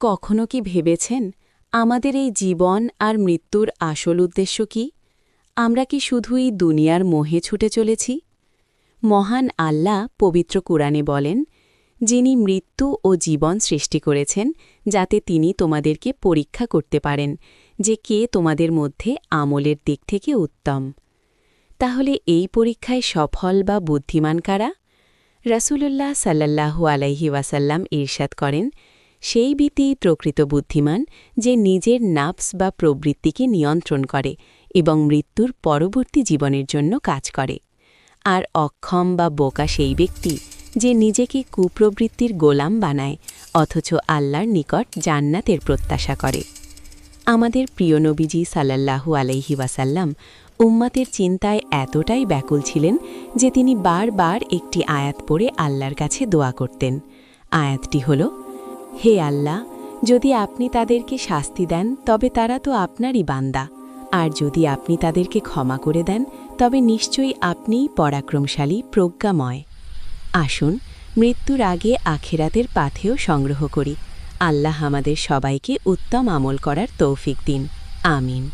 কখনো কি ভেবেছেন আমাদের এই জীবন আর মৃত্যুর আসল উদ্দেশ্য কি? আমরা কি শুধুই দুনিয়ার মোহে ছুটে চলেছি? মহান আল্লাহ পবিত্র কুরআনে বলেন, যিনি মৃত্যু ও জীবন সৃষ্টি করেছেন, যাতে তিনি তোমাদেরকে পরীক্ষা করতে পারেন যে কে তোমাদের মধ্যে আমলের দিক থেকে উত্তম। তাহলে এই পরীক্ষায় সফল বা বুদ্ধিমান কারা? রাসূলুল্লাহ সাল্লাল্লাহু আলাইহি ওয়াসাল্লাম ইরশাদ করেন সেই ব্যক্তিই প্রকৃত বুদ্ধিমান যে নিজের নাফস বা প্রবৃত্তিকে নিয়ন্ত্রণ করে এবং মৃত্যুর পরবর্তী জীবনের জন্য কাজ করে। আর অক্ষম বা বোকা সেই ব্যক্তি যে নিজেকে কুপ্রবৃত্তির গোলাম বানায়, অথচ আল্লাহর নিকট জান্নাতের প্রত্যাশা করে। আমাদের প্রিয় নবীজি সাল্লাল্লাহু আলাইহি ওয়াসাল্লাম উম্মাতের চিন্তায় এতটাই ব্যাকুল ছিলেন যে তিনি বারবার একটি আয়াত পড়ে আল্লাহর কাছে দোয়া করতেন। আয়াতটি হল হে আল্লাহ, যদি আপনি তাদেরকে শাস্তি দেন, তবে তারা তো আপনারই বান্দা। আর যদি আপনি তাদেরকে ক্ষমা করে দেন, তবে নিশ্চয়ই আপনিই পরাক্রমশালী, প্রজ্ঞাময়। আসুন, মৃত্যুর আগে আখেরাতের পাথেও সংগ্রহ করি। আল্লাহ আমাদের সবাইকে উত্তম আমল করার তৌফিক দিন। আমিন।